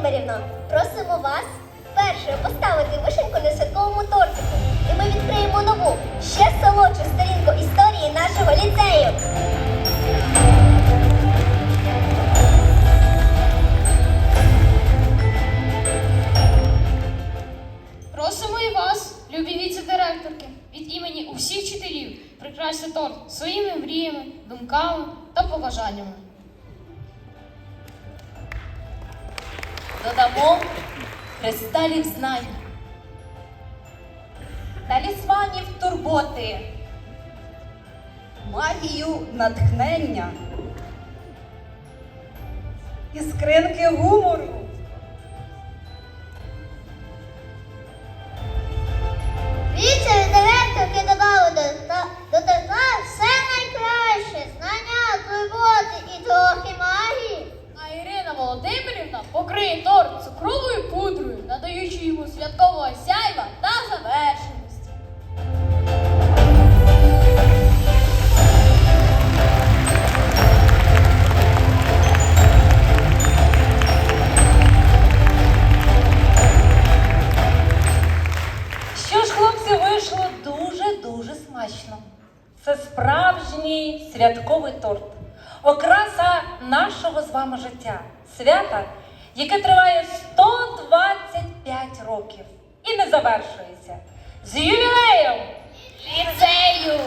Володимирівно, просимо вас першою поставити вишеньку на святковому тортику. І ми відкриємо нову, ще солодшу сторінку історії нашого ліцею. Просимо і вас, любі віце-директорки, від імені усіх вчителів прикрасьте торт своїми мріями, думками та побажаннями. Додамо кристалів знань, талісманів турботи, магію натхнення, іскринки гумору. Володимирівна покриє торт цукровою пудрою, надаючи йому святкового сяйва та завершеності. Що ж, хлопці, вийшло дуже-дуже смачно. Це справжній святковий торт, окраса нашого з вами життя, свята, яке триває 125 років і не завершується. З ювілеєм! Ліцею!